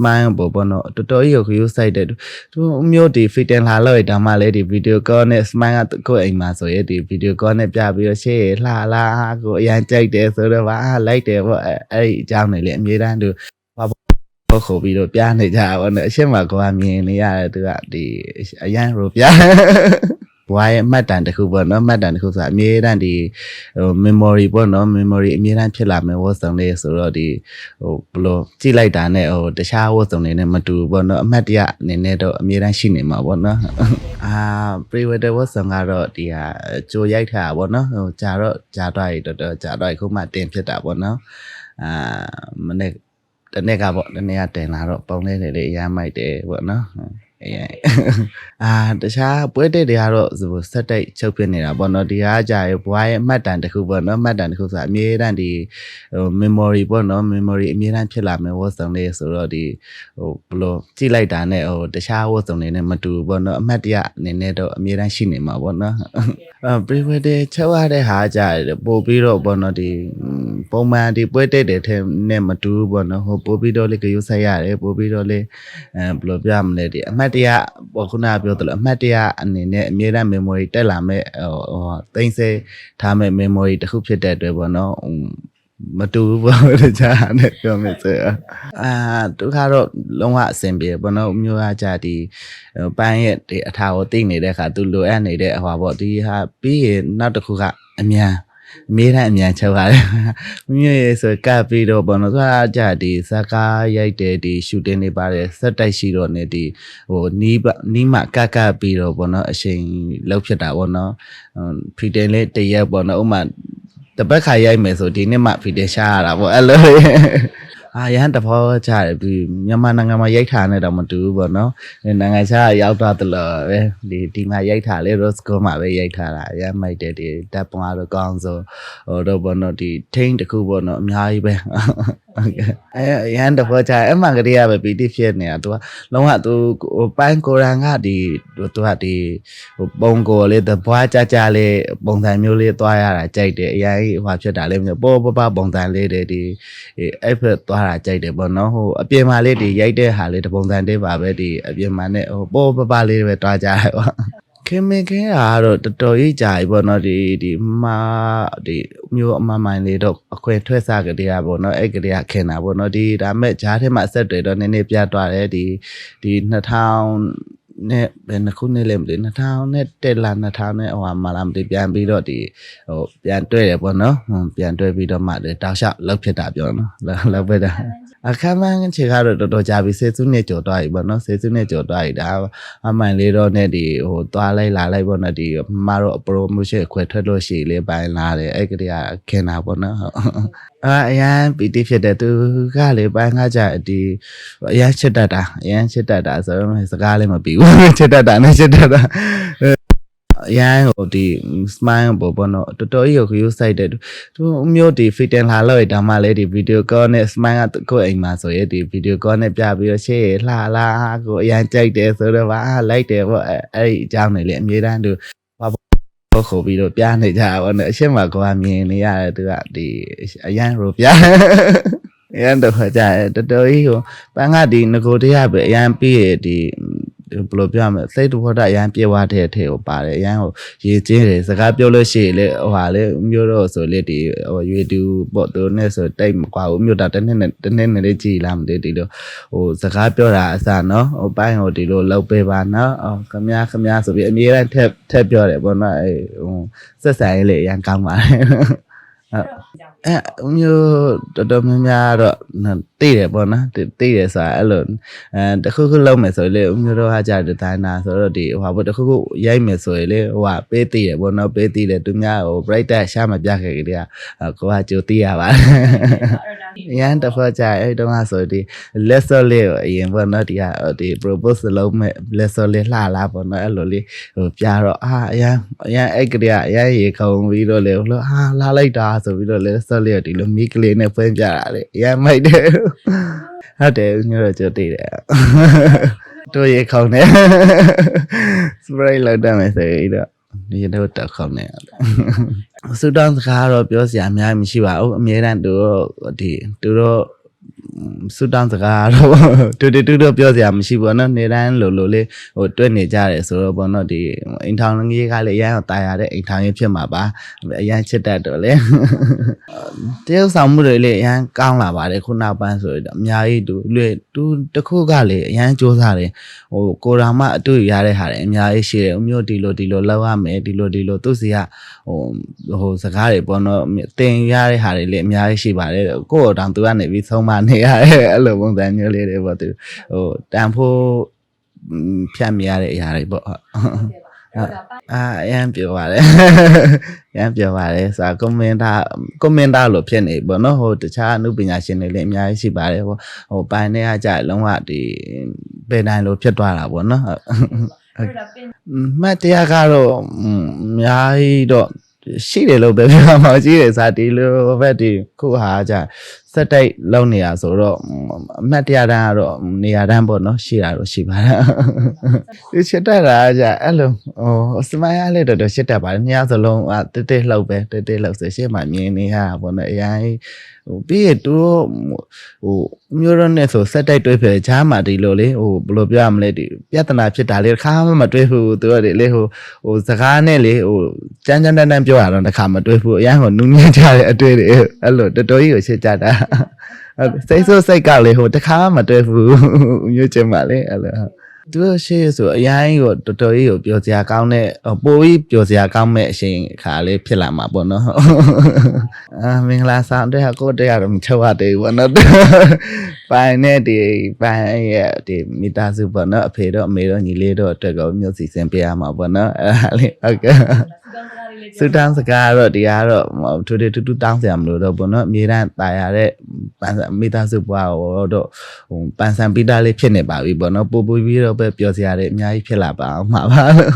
smile ပေါ်ပေါ့နော်တော်တော်ကြီးကိုခရူးဆိုင်တယ်သူမျိုးဒီ fitting လာလို့ဒါမှလည်းဒီ video call နဲ့ smile ကကိုယ့်အိမ်မှာဆိုရင်ဒီ video call နဲ့ပြပြီးတော့ရှေ့လှလာကိုအရန်ကြိုက်တယ်ဆိုတော့ဗာလိုက်တယ်ပေါ့အဲ့အဲ့ဒီအကြောင်းတွေလည်းအမြဲတမ်းသူဘာပေါ့ခေါ်ပြီးတော့ပြနေကြတာပေါ့နော်အရှင်းမှာကိုကမြင်နေရတယ်သူကဒီအရန်ရိုပြ ဘွားရဲ့အမှတ်တန်တစ်ခုပေါ့နော်အမှတ်တန်တစ်ခုဆိုတာအမြဲတမ်းဒီဟို memory ပေါ့နော် memory အမြဲတမ်းဖြစ်လာမယ်ဝတ်စုံလေးဆိုတော့ဒီဟိုဘယ်လိုကြည့်လိုက်တာနဲ့ဟိုတခြားဝတ်စုံတွေနဲ့မတူဘူးပေါ့နော်အမှတ်တရအနေနဲ့တော့အမြဲတမ်းရှိနေမှာပေါ့နော်အာ pre-wedding ဝတ်စုံကတော့ဒီဟာကြိုရိုက်ထားတာပေါ့နော်ဟိုကြာတော့ကြာတော့တော်တော်ကြာတော့ခုမှတင်ဖြစ်တာပေါ့နော်အာမနေ့တနေ့ကပေါ့တနေ့ကတင်လာတော့ပုံလေးတွေလေးအရမ်းမိုက်တယ်ပေါ့နော် အေးအာတခြားပွဲတက်တွေကတော့ဟိုဆက်တိုက်ချုပ်ပြနေတာပေါ့နော်ဒီဟာကြာရဘွားရဲ့အမှတ်တန်တစ်ခုပေါ့နော်အမှတ်တန်တစ်ခုဆိုတာအမြဲတမ်းဒီဟို memory ပေါ့နော် memory အမြဲတမ်းဖြစ်လာမယ်ဝတ်စုံလေးဆိုတော့ဒီဟိုဘယ်လိုကြည့်လိုက်တာနဲ့ဟိုတခြားဝတ်စုံတွေနဲ့မတူဘူးပေါ့နော်အမှတ်တရအနေနဲ့တော့အမြဲတမ်းရှိနေမှာပေါ့နော်အဲ pre-wedding ချုပ်ရတဲ့ဟာကြာပို့ပြီးတော့ပေါ့နော်ဒီပုံမှန်ဒီပွဲတက်တဲ့ထဲနဲ့မတူဘူးပေါ့နော်ဟိုပို့ပြီးတော့လေကယူဆိုင်ရတယ်ပို့ပြီးတော့လေအဲဘယ်လိုပြမလဲဒီအမှတ်တရပေါ့ခုနကပြောသလိုအမှတ်တရအနေနဲ့အမြဲတမ်း memory တက်လာမဲ့ဟိုဟိုသိမ့်စေထားမဲ့ memory တစ်ခုဖြစ်တဲ့အတွက်ပေါ့နော်မတူဘူးပေါ့တခြားနဲ့ပြောမယ်ဆိုတော့အာဒုက္ခတော့လုံးဝအဆင်ပြေပေါ့နော်မျိုးအားကြဒီပန်းရဲ့ဒီအထာကိုသိနေတဲ့အခါသူလိုအပ်နေတဲ့ဟောပေါ့ဒီဟာပြီးရင်နောက်တစ်ခုကအမြန်အ မြဲတမ်းအမြန်ချုပ်ရတယ်မြို့ရေဆိုကပ်ပြီးတော့ဘောနော်သွားကြဒီဇက်ကားရိုက်တယ်ဒီရှူတင်တွေပါတယ်ဆက်တိုက်ရှိတော့နေဒီဟိုနီးနီးမှကပ်ကပ်ပြီးတော့ဘောနော်အချိန်လောက်ဖြစ်တာဘောနော်ဖီတင်လေးတရက်ဘောနော်ဥမာတပတ်ခါရိုက်မယ်ဆိုဒီနေ့မှဖီတင်ရှားရတာပေါ့အဲ့လို အာရဟန်တဘောကြတယ်ပြီးမြန်မာနိုင်ငံမှာရိုက်ထားနေတော့မတူဘူးပေါ့နော်နိုင်ငံခြားရောက်တော့တလို့ပဲဒီဒီမှာရိုက်ထားလေ Roscoe မှာပဲရိုက်ထားတာရမ်းမိုက်တယ်ဒီတပ်ပွားတော့ကောင်းဆိုဟိုတော့ပေါ့နော်ဒီထိန်းတစ်ခုပေါ့နော်အများကြီးပဲဟုတ်ကဲ့အဲရဟန်တဘောကြအဲ့မှာကလေးကပဲပီတိဖြစ်နေတာ तू ကလုံးဝ तू ဟိုပန်းကိုရန်ကဒီ तू ကဒီဟိုပုံကိုလေးတပွားကြကြလေးပုံစံမျိုးလေးသွားရတာကြိုက်တယ်အရင်ဟိုဖြစ်တာလေးမျိုးပေါ်ပပပုံစံလေးတွေဒီအဲ့ဖက်သွားတာကြိုက်တယ်ပေါ့နော်ဟိုအပြင်မှာလေးဒီရိုက်တဲ့ဟာလေးတပုံစံလေးပါပဲဒီအပြင်မှာနဲ့ဟိုပေါ်ပပလေးပဲတွားကြတယ်ပေါ့ ခင်မင်ခင်တာကတော့တော်တော်ကြီးကြာပြီပေါ့နော်ဒီဒီမာဒီမျိုးအမမိုင်းလေးတော့အခွင့်ထွက်စားကြတဲ့ပေါ့နော်အဲ့ကလေးကခင်တာပေါ့နော်ဒီဒါမဲ့ဂျားထဲမှာအဆက်တွေတော့နည်းနည်းပြတ်သွားတယ်ဒီဒီ2000 နဲ့ဘယ်နှစ်ခုနှစ်လဲမသိ2000နဲ့တက်လာ2000နဲ့ဟိုမှာလာမသိပြန်ပြီးတော့ဒီဟိုပြန်တွေ့တယ်ပေါ့နော်ပြန်တွေ့ပြီးတော့မှတောက်လျှောက်လောက်ဖြစ်တာပြောနော်လောက်ပဲတာအခမ်းအနားခြေကတော့တော်တော်ကြာပြီစေစုနှစ်ကျော်သွားပြီပေါ့နော်စေစုနှစ်ကျော်သွားပြီဒါအမှန်လေးတော့နဲ့ဒီဟိုသွားလိုက်လာလိုက်ပေါ့နော်ဒီမတော့ promotion အခွဲထွက်လို့ရှိလေပိုင်းလာတယ်အဲ့ကလေးကခင်တာပေါ့နော်အာအရန်ပီတိဖြစ်တယ်သူကလေပိုင်းကကြဒီအရန်ချစ်တတ်တာအရန်ချစ်တတ်တာဆိုတော့စကားလည်းမပြီးဘူးချစ်တတ်တာနဲ့ချစ်တတ်တာအရန်ဟိုဒီ smile ပေါ်ပေါ့နော်တော်တော်ကြီးကိုခရူးဆိုင်တယ်သူမျိုးဒီ fitting လာလို့ဒါမှလည်းဒီ video call နဲ့ smile ကကိုယ့်အိမ်မှာဆိုရင်ဒီ video call နဲ့ပြပြီးတော့ရှေ့လှလာကိုအရန်ကြိုက်တယ်ဆိုတော့ဗာလိုက်တယ်ပေါ့အဲ့ဒီအကြောင်းတွေလည်းအမြဲတမ်းသူဘာပေါ့ခေါ်ပြီးတော့ပြနေကြတာပေါ့နော်အရှင်းမှာကိုကမြင်နေရတယ်သူကဒီအရန်ရိုပြရန်တော့ကြာတော်တော်ကြီးကိုပန်းကဒီငကိုတရားပဲအရန်ပြီးရဒီ ဘယ်လိုပြောရမလဲစိတ်တော်တာအရန်ပြေဝတဲ့အထည်ကိုပါတယ်အရန်ဟိုရေကျင်းတယ်စကားပြောလို့ရှိရင်လေဟိုဟာလေမျိုးတော့ဆိုလေဒီဟိုရွေတူပေါ့သူနဲ့ဆိုတိတ်မကွာဘူးမျိုးတာတစ်နှစ်နဲ့တစ်နှစ်နဲ့လေးကြည်လာမသိဒီလိုဟိုစကားပြောတာအစနော်ဟိုပိုင်းဟိုဒီလိုလောက်ပေးပါနော်အော်ခမခမဆိုပြီးအမြဲတမ်းထက်ထက်ပြောတယ်ပေါ့နော်အဲဟိုဆက်ဆံရေးလေအရန်ကောင်းပါတယ် အဲမျိုးတော်တော်များများတော့သိတယ်ပေါ့နော်သိတယ်ဆိုတာအဲ့လိုအဲတခုခုလုံးမယ်ဆိုရင်လေမျိုးတော့ဟာကြဒီဇိုင်နာဆိုတော့ဒီဟိုဟာတခုခုရိုက်မယ်ဆိုရင်လေဟိုဟာပေးသိတယ်ပေါ့နော်ပေးသိတယ်သူများဟို brighter ရှာမပြခဲ့ကြတဲ့ကိုကကြိုသိရပါတ ယ်ရန်တစ်ဖက်ကြအဲ့တုန်းကဆိုဒီ lesson လေးကိုအရင်ပေါ့နော်ဒီဟာဒီ propose လုံးမဲ့ lesson လေးလှလာပေါ့နော်အဲ့လိုလေးဟိုပြတော့အာအရန်အရန်အဲ့ကလေးကအရန်ရေခုံပြီးတော့လေဟိုလိုဟာလာလိုက်တာဆိုပြီးတော့ lesson လေးကိုဒီလိုမိကလေးနဲ့ဖွင့်ပြတာလေအရန်မိုက်တယ်ဟုတ်တယ်ညတော့ကြသိတယ်တို့ရေခေါင်းနဲ့ spray လောက်တတ်မယ်ဆိုရင်တော့ ဒီတော့တက်ခေါင်းနဲ့ဆူတောင်းစကားတော့ပြောစရာအများကြီးမရှိပါဘူးအများတန်းသူတို့ဒီသူတို့ ဆူတောင်းစကားတော့တူတူတူတော့ပြောစရာမရှိဘူးเนาะနေတိုင်းလိုလိုလေးဟိုတွဲနေကြတယ်ဆိုတော့ပေါ့เนาะဒီအိမ်ထောင်ကြီးကလည်းအရန်တာယာတဲ့အိမ်ထောင်ကြီးဖြစ်မှာပါအရန်ချစ်တတ်တော့လေတရုပ်ဆောင်မှုတွေလည်းအရန်ကောင်းလာပါတယ်ခုနောက်ပိုင်းဆိုတော့အများကြီးတူလွေတူတစ်ခုကလည်းအရန်စူးစမ်းတယ်ဟိုကိုရာမအတွေ့ရတဲ့ဟာတွေအများကြီးရှိတယ်အမျိုးဒီလိုဒီလိုလောက်ရမယ်ဒီလိုဒီလိုသူစီကဟိုဟိုစကားတွေပေါ့เนาะတင်ရတဲ့ဟာတွေလည်းအများကြီးရှိပါတယ်ကိုယ့်တော်တောင်သူကနေပြီးဆုံးမနေရ တယ်အဲ့လိုပုံစံမျိုးလေးတွေပေါ့သူဟိုတန်ဖိုးဖြတ်မြရတဲ့အရာတွေပေါ့ဟုတ်အာအရန်ပြောပါတယ်အရန်ပြောပါတယ်ဆိုတာကွန်မန့်တာကွန်မန့်တာလို့ဖြစ်နေပေါ့နော်ဟိုတခြားအမှုပညာရှင်တွေလည်းအများကြီးရှိပါတယ်ဟိုဟိုပိုင်းတွေကကြာလုံးဝဒီပေတိုင်းလို့ဖြစ်သွားတာပေါ့နော်ဟုတ်အဲ့ဒါပင်မှတ်တရားကတော့อืมအများကြီးတော့ရှိတယ်လို့ပဲပြောရမှာရှိတယ်စာဒီလိုဘက်ဒီခုဟာကြာ စက်တိုက်လောက်နေရဆိုတော့อืมအမှတ်တရားတန်းကတော့နေရာတန်းပေါ့နော်ရှိတာတော့ရှိပါတယ်ဒီချစ်တက်တာကကြာအဲ့လိုဟိုစမိုင်းရလေးတော်တော်ချစ်တက်ပါတယ်ညစလုံးအတက်တက်လှုပ်ပဲတက်တက်လှုပ်ဆိုရှေ့မှာမြင်နေရတာပေါ့နော်အရင်ဟိုပြီးရတူတော့ဟိုမျိုးရောနဲ့ဆိုစက်တိုက်တွဲဖယ်ချားမှာဒီလိုလေဟိုဘယ်လိုပြောရမလဲဒီပြဿနာဖြစ်တာလေတစ်ခါမှမတွဲဘူးသူတို့လေဟိုဟိုစကားနဲ့လေဟိုကြမ်းကြမ်းတမ်းတမ်းပြောရတော့တစ်ခါမတွဲဘူးအရင်ကနူးညံ့ကြတဲ့အတွေ့တွေအဲ့လိုတော်တော်ကြီးကိုချစ်ကြတာစိတ်ဆိုးစိတ်ကလေဟိုတစ်ခါမှမတွဲဘူးမျိုးချင်ပါလေအဲ့လို သူတို့ရှေ့ဆိုအရင်ကိုတော်တော်ကြီးကိုပြောစရာကောင်းတဲ့ဟိုပိုပြီးပြောစရာကောင်းမဲ့အချိန်ခါလေးဖြစ်လာမှာပေါ့နော်အာမင်္ဂလာဆောင်တဲ့ဟာကိုတရားတော့မချောရသေးဘူးပေါ့နော်ပိုင်နဲ့ဒီပိုင်ရဲ့ဒီမိသားစုပေါ့နော်အဖေတော့အမေတော့ညီလေးတော့အတွက်ကောမျိုးစီစဉ်ပေးရမှာပေါ့နော်အဲ့ဒါလေးဟုတ်ကဲ့ စူတောင်းစကားလေးလေးစူတန်းစကားတော့ဒီကတော့ထူထူတူတူတောင်းစရာမလိုတော့ဘောနော်အမြဲတမ်းตายရတဲ့ပန်းစမိသားစုဘွားကိုတော့ဟိုပန်းစံပီတာလေးဖြစ်နေပါပြီဘောနော်ပူပူပြီးတော့ပဲပြောစရာတွေအများကြီးဖြစ်လာပါအောင်မှာပါလို့